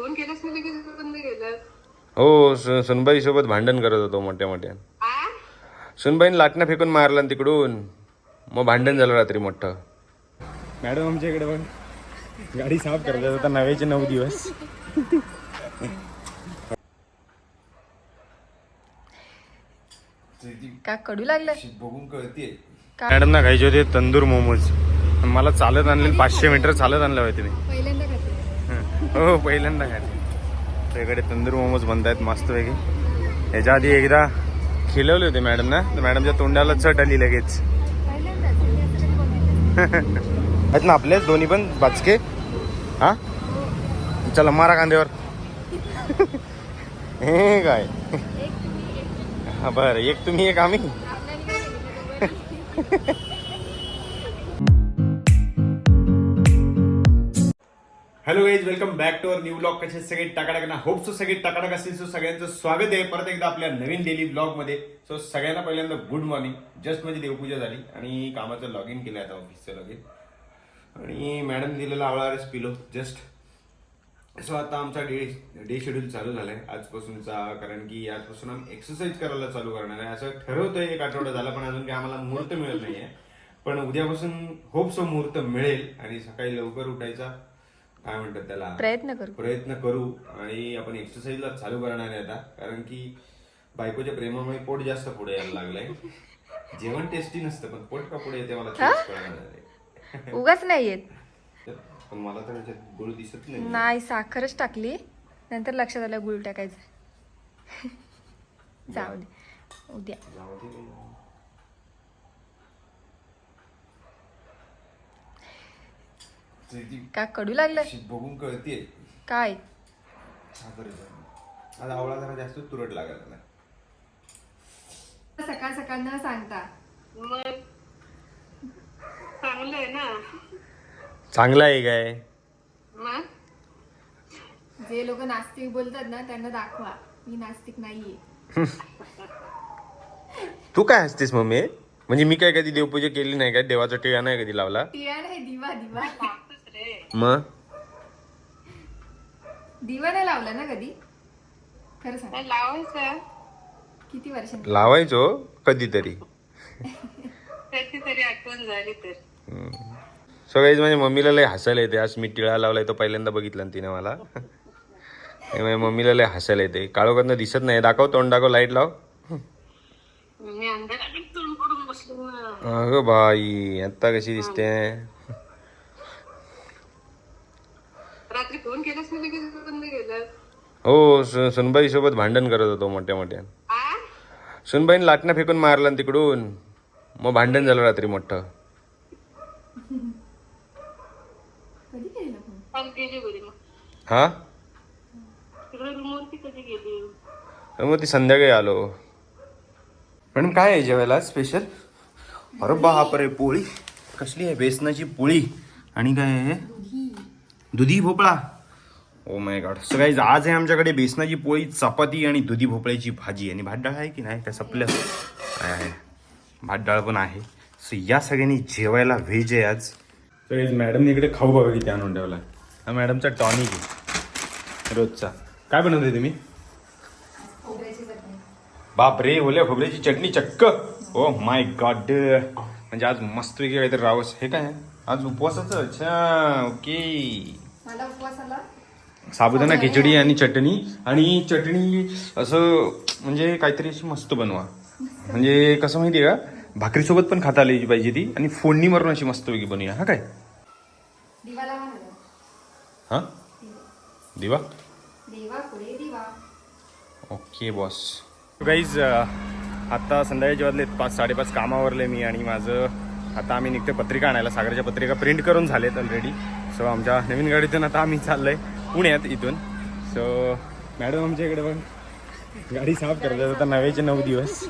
Phone केलास मी लगेच बंद केलं? हो सुनबाई सोबत भांडण करत होतो मोठ्या मोठ्या. सुनबाईन लाटणं फेकून मारलं तिकडून. मग भांडण झालं रात्री मोठं. मॅडम आमच्या इकडे पण गाडी साफ करतात आता नव्याचे नऊ दिवस. का कडू लागलं? बघून कळते मॅडम ना खायचे होते तंदूर मोमोज. मला चालत आणले पाचशे मीटर चालत आणलं होते मी हो पहिल्यांदा खायचे त्याकडे तंदूर मोमोज बनतायत मस्त पैकी याच्या आधी एकदा खिलवले होते मॅडम ना? तर मॅडमच्या तोंडाला चट आली लगेच. आहेत ना आपलेच? दोन्ही पण? बाचके? हा? चला मारा कांद्यावर. हे काय? हा बरं. एक तुम्ही एक आम्ही. Hello guys welcome back to our new blog कसे सगळे? टाकाटाक ना होप सो सगळे टाकाटाक असेल सो सगळ्यांचं स्वागत आहे. परत एकदा आपल्या नवीन डेली ब्लॉगमध्ये. सो सगळ्यांना पहिल्यांदा गुड मॉर्निंग जस्ट म्हणजे देवपूजा झाली आणि कामाचं लॉग इन केलं आता ऑफिसचं लॉग इन आणि मॅडम दिलेला आवळा रस पिलो जस्ट सो आता आमचा डे डे शेड्यूल चालू झालाय. आजपासूनचा कारण की आजपासून आम्ही एक्सरसाइज करायला चालू करणार आहे. असं ठरवतोय एक आठवडा झाला पण अजून काही आम्हाला मुहूर्त मिळत नाही आहे पण उद्यापासून होप सो मुहूर्त मिळेल आणि सकाळी लवकर उठायचा. काय म्हणतात त्याला? प्रयत्न करू. प्रयत्न करू आणि आपण एक्सरसाइजला चालू करणार आहे आता. कारण की बायकोच्या प्रेमामुळे पोट जास्त पुढे यायला लागलंय. जेवण टेस्टी नसतं पण पोट का पुढे येते मला तेच कळणार आहे. उगाच नाही येत. पण मला तर याच्यात गुळ दिसत नाही. नाही साखरच टाकली. नंतर लक्षात आलं गुळ टाकायचं. जाऊ दे. उद्या. जाऊ दे बाई. ते ती का कडू लागलं बघून कळते काय? आज आवळा जरा जास्त तुरट लागायला सकाळ सकाळ न सांगता. चांगलं आहे ना? चांगला आहे काय? मग? जे लोक नास्तिक बोलतात ना त्यांना दाखवा. मी नास्तिक नाहीये. तू काय हसतेस मम्मी? म्हणजे मी काय कधी देवपूजा केली नाही काय? देवाचा टिळा नाही कधी लावला? टिळा नाही दिवा दिवा. मग? दिवा नाही लावला ना कधी? खरं सांग. नाही लावायचं. किती वर्ष लावायचो कधीतरी. त्याची तरी आठवण झाली तर. सगळेच म्हणजे मम्मीला लय हसायला येते. आज मी टिळा लावलाय तो पहिल्यांदा बघितला ना तिने मला. हे माझ्या मम्मीला लय हसायला येते. काळोखातनं दिसत नाही. दाखव तोंड दाखव लाइट लाव. मी अंधारात तोंड पडून बसलो ना. अगं बाई आता कशी दिसते रात्री फोन केलास मी लगेच बंद केलं हो सुनबाई सोबत भांडण करत होतो मोठ्या मोठ्या. सुनबाईन लाटणं फेकून मारलं ना तिकडून. मग भांडण झालं रात्री मोठं. हा? मग ती संध्याकाळी आलो. मॅडम काय आहे जेवायला स्पेशल अरे बापरे पोळी. कसली आहे? बेसनाची पोळी. आणि काय आहे? दुधी भोपळा. Oh my god so guys आज आहे आमच्याकडे बेसनाची पोळी चपाती आणि दुधी भोपळ्याची भाजी. आणि भात डाळ आहे की नाही? काय सपलं आहे आहे? भात डाळ पण आहे. सो या सगळ्यांनी जेवायला व्हेज आहे आज. तर मॅडमने इकडे खाऊ बघा किती आणून ठेवला. हा मॅडमचा टॉनिक आहे. रोजचा. काय बनवते तुम्ही? बाप रे ओल्या खोबऱ्याची चटणी चक्क. ओ माय गॉड म्हणजे आज मस्त वेगळी काहीतरी रावस. हे काय? आज उपवासाचं? अच्छा ओके मला उपवासाला साबुदाणा खिचडी आणि चटणी. आणि चटणी असं म्हणजे काहीतरी अशी मस्त बनवा. म्हणजे कसं माहितीये का? भाकरीसोबत पण खाता आली पाहिजे ती. आणि फोडणी मारून अशी मस्त वेगळी बनवूया हा काय. हा? दिवा? देवा पुढे दिवा. Okay boss. गाईज आत्ता संध्याकाळचे वाजले पाच साडेपाच कामावरले मी आणि माझं आता आम्ही निघतो पत्रिका आणायला. सागरच्या पत्रिका प्रिंट करून झालेत ऑलरेडी सो आमच्या नवीन गाडीतून आता आम्ही चाललोय. पुण्यात इथून. सो मॅडम आमच्या इकडे पण गाडी साफ करत आता नव्याचे नऊ दिवस.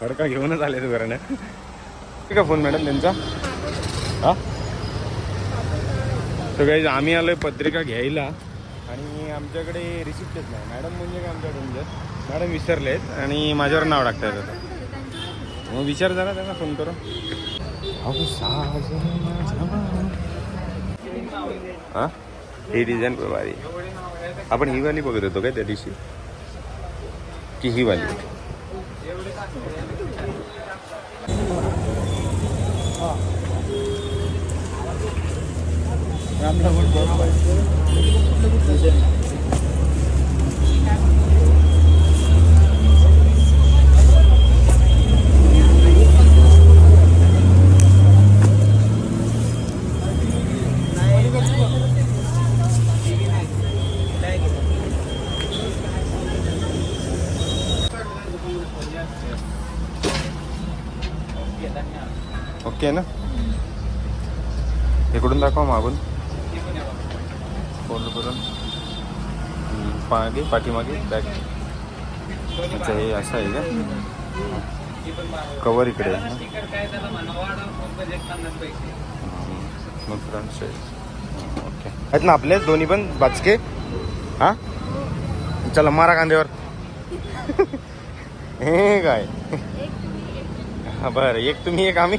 फडका घेऊनच आले तू घरानं ठीक आहे फोन मॅडम त्यांचा? हां? तर काही आम्ही आलोय पत्रिका घ्यायला. आणि आमच्याकडे रिसिप्टच नाही. मॅडम म्हणजे काय आमच्याकडे म्हणजे? मॅडम विसरलेत आणि माझ्यावर नाव टाकतात आता. मग विचार जरा त्यांना फोन करून. अहो, हा? ही डिझाईन पण भारी आपण ही वाली बघत होतो काय त्या दिवशी? की ही वाली? आहे ना? इकडून दाखवा मागून फोल्ड करून मागे पाठीमागे बॅक अच्छा हे असं आहे का? कवर इकडे आहे मग फ्रंट साईड ओके आहेत ना आपले? दोन्ही पण? बाचके? हा? चला मारा कांद्यावर हे काय? बरं. एक तुम्ही एक आम्ही.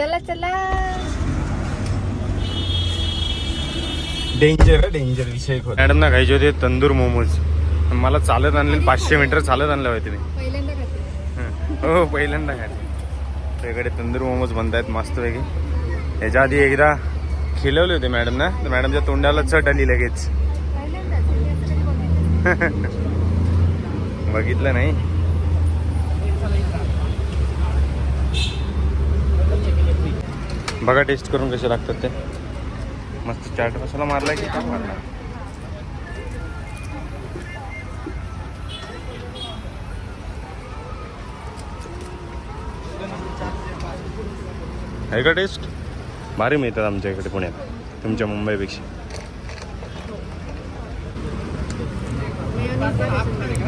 चला चला. डेंजर डेंजर विषय मॅडम ना खायचे होते तंदूर मोमोज. मला चालत आणले पाचशे मीटर चालत आणले होते मी. पहिल्यांदा खाते हो. पहिल्यांदा खाते इकडे तंदूर मोमोज बनतायत मस्त पैकी याच्या आधी एकदा खिलवले होते मॅडम ना तर मॅडमच्या तोंडाला चट आली लगेच. बघितलं नाही. बघा टेस्ट करून कसे लागतात ते. मस्त चाट मसाला मारला की काय मारला आहे का टेस्ट? भारी मिळतात आमच्या इकडे पुण्यात तुमच्या मुंबईपेक्षा.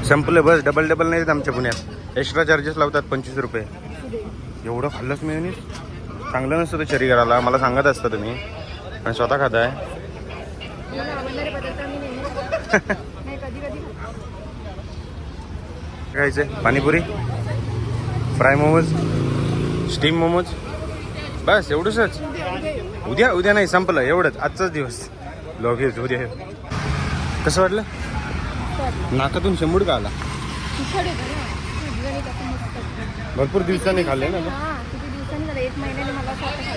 संपले बस डबल डबल नाही आमच्या पुण्यात. एक्स्ट्रा चार्जेस लावतात पंचवीस रुपये. एवढं खाल्लंच मिळून चांगलं नसतं ते शरीराला मला सांगत असतं तुम्ही. आणि स्वतः खाताय. खाते. खाते. खायचं पाणीपुरी? फ्राय मोमोज? स्टीम मोमोज? बस एवढंच उद्या उद्या नाही संपलं. एवढंच. आजचाच दिवस. लगेच उद्या कसं वाटलं? नाकातून शेंबूड का आला. भरपूर दिवसांनी खाल्ले ना एक महिन्याने Okay.